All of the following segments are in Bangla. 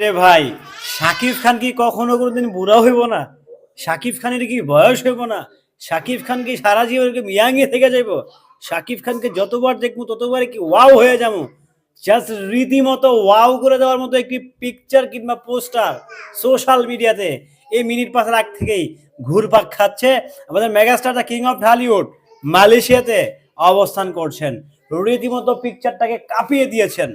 রে ভাই, শাকিব খান কি কখনো কোনোদিন বুড়া হইব না? শাকিব খানের কি বয়স হইব না? শাকিব খান কি সারা জীবন মিয়াঙ্গে থেকে যাইব? শাকিব খানকে যতবার দেখব ততবার কি ওয়াও হয়ে যাব? জাস্ট রীতিমতো ওয়াও করে দেওয়ার মতো একটি পিকচার কিংবা পোস্টার সোশ্যাল মিডিয়াতে এই মিনিট পাঁচের আগ থেকেই ঘুরপাক খাচ্ছে। আমাদের megastar the king of Dhallywood মালয়েশিয়াতে অবস্থান করছেন। রীতিমতো পিকচারটাকে কাঁপিয়ে দিয়েছেন।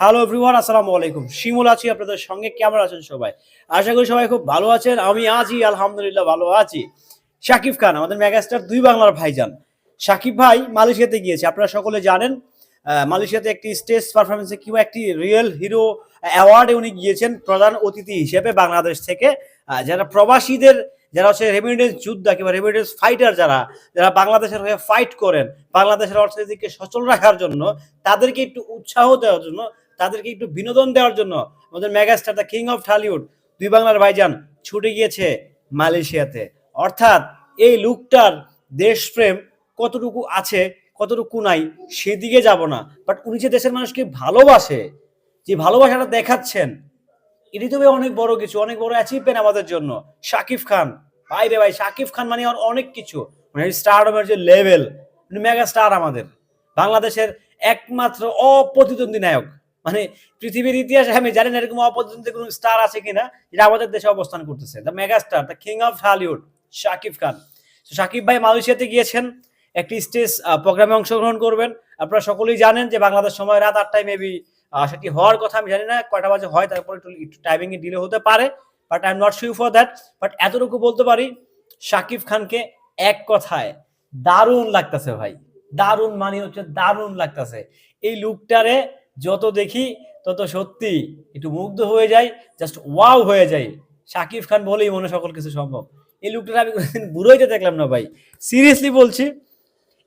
হ্যালো এভরিওয়ান আসসালামু আলাইকুম। শিমুল আছি, আপনাদের সঙ্গে। কেমন আছেন সবাই? আশা করি সবাই খুব ভালো আছেন। আমি আছি আলহামদুলিল্লাহ, ভালো আছি। শাকিব খান, আমাদের মেগাস্টার, দুই বাংলার ভাইজান। শাকিব ভাই, মালয়েশিয়াতে গিয়েছে। আপনারা সকলে জানেন মালয়েশিয়াতে একটি স্টেজ পারফরমেন্সে কিংবা একটি রিয়েল হিরো অ্যাওয়ার্ডে উনি গিয়েছেন, প্রধান অতিথি হিসেবে বাংলাদেশ থেকে। যারা প্রবাসীদের, যারা হচ্ছে রেমিডেন্স যোদ্ধা কিংবা রেমিডেন্স ফাইটার যারা যারা বাংলাদেশের হয়ে ফাইট করেন, বাংলাদেশের অর্থনীতিকে সচল রাখার জন্য, তাদেরকে একটু উৎসাহ দেওয়ার জন্য তাদেরকে একটু বিনোদন দেওয়ার জন্য আমাদের megastar the king of Dhallywood, দুই বাংলার ভাইজান, ছুটে গিয়েছে মালয়েশিয়াতে। অর্থাৎ এই লুকটার দেশপ্রেম কতটুকু আছে, কতটুকু নাই, সেদিকে যাব না। বাট উনি যে দেশের মানুষকে ভালোবাসে, যে ভালোবাসাটা দেখাচ্ছেন, এটি তো অনেক বড় কিছু, অনেক বড় অ্যাচিভমেন্ট আমাদের জন্য। শাকিব খান, ভাই রে ভাই, শাকিব খান মানে আর অনেক কিছু। মানে স্টারডমের যে লেভেল মেগা স্টার আমাদের। বাংলাদেশের একমাত্র অপ্রতিদ্বন্দ্বী নায়ক। মানে পৃথিবীর ইতিহাসে, আমি জানি না এরকম অপর্যন্ত কোনো স্টার আছে কিনা, যেটা আমাদের দেশে অবস্থান করতেছে। The mega star the king of Hollywood Shakib Khan Shakib ভাই মালয়েশিয়াতে গিয়েছেন, একটি স্টেজ প্রোগ্রামে অংশগ্রহণ করবেন। আপনারা সকলেই জানেন যে বাংলাদেশ সময় রাত আটটায় মেবি সেটি হওয়ার কথা আমি জানি না, কয়টা বাজে হয়, তারপর একটু একটু টাইমিং এ ডিলে হতে পারে but I am not sure for that but এতটুকু বলতে পারি শাকিব খানকে এক কথায়, দারুণ লাগতেছে ভাই। দারুণ মানে হচ্ছে দারুণ লাগতেছে। এই লুকটারে যত দেখি তত সত্যি একটু মুগ্ধ হয়ে যায় জাস্ট ওয়াও হয়ে যায় শাকিব খান বলেই মনে সকল কিছু সম্ভব। এই লুকটা আমি কোনোদিন বুড়ো হইতে দেখলাম না ভাই। সিরিয়াসলি বলছি,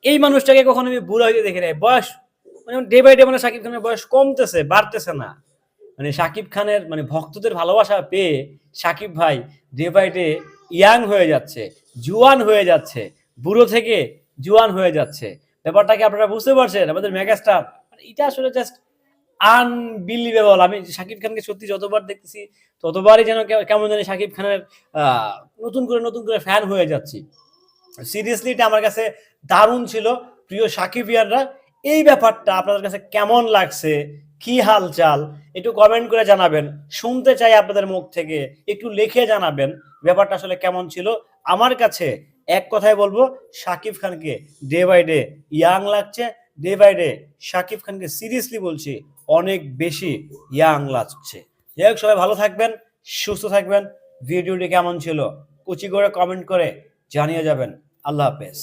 এই মানুষটাকে কখনো আমি বুড়ো হইতে দেখি নাই। বয়স মানে ডে বাই ডে মানে শাকিব খানের বয়স কমতেছে, বাড়তেছে না। মানে শাকিব খানের মানে ভক্তদের ভালোবাসা পেয়ে শাকিব ভাই ডে বাই ডে ইয়াং হয়ে যাচ্ছে, জুয়ান হয়ে যাচ্ছে, বুড়ো থেকে জুয়ান হয়ে যাচ্ছে। ব্যাপারটাকে আপনারা বুঝতে পারছেন, আমাদের মেগাস্টার মানে এটা আসলে জাস্ট আনবিলিভেবল আমি শাকিব খানকে সত্যি যতবার দেখতেছি, ততবারই যেন কেমন জানি শাকিব খানের নতুন করে নতুন করে ফ্যান হয়ে যাচ্ছি। সিরিয়াসলি এটা আমার কাছে দারুণ ছিল। প্রিয় সাকিবিয়ানরা এই ব্যাপারটা আপনাদের কাছে কেমন লাগছে? কি হালচাল? একটু কমেন্ট করে জানাবেন। শুনতে চাই আপনাদের মুখ থেকে, একটু লিখে জানাবেন ব্যাপারটা আসলে কেমন ছিল। আমার কাছে এক কথায় বলব, শাকিব খানকে ডে বাই ডে ইয়াং লাগছে ডে বাই ডে শাকিব খানকে সিরিয়াসলি বলছি, অনেক বেশি ইয়াং লাগছে। যাই হোক, সবাই ভালো থাকবেন, সুস্থ থাকবেন। ভিডিওটি কেমন ছিল, কুচি করে কমেন্ট করে জানিয়ে যাবেন। আল্লাহ হাফেজ।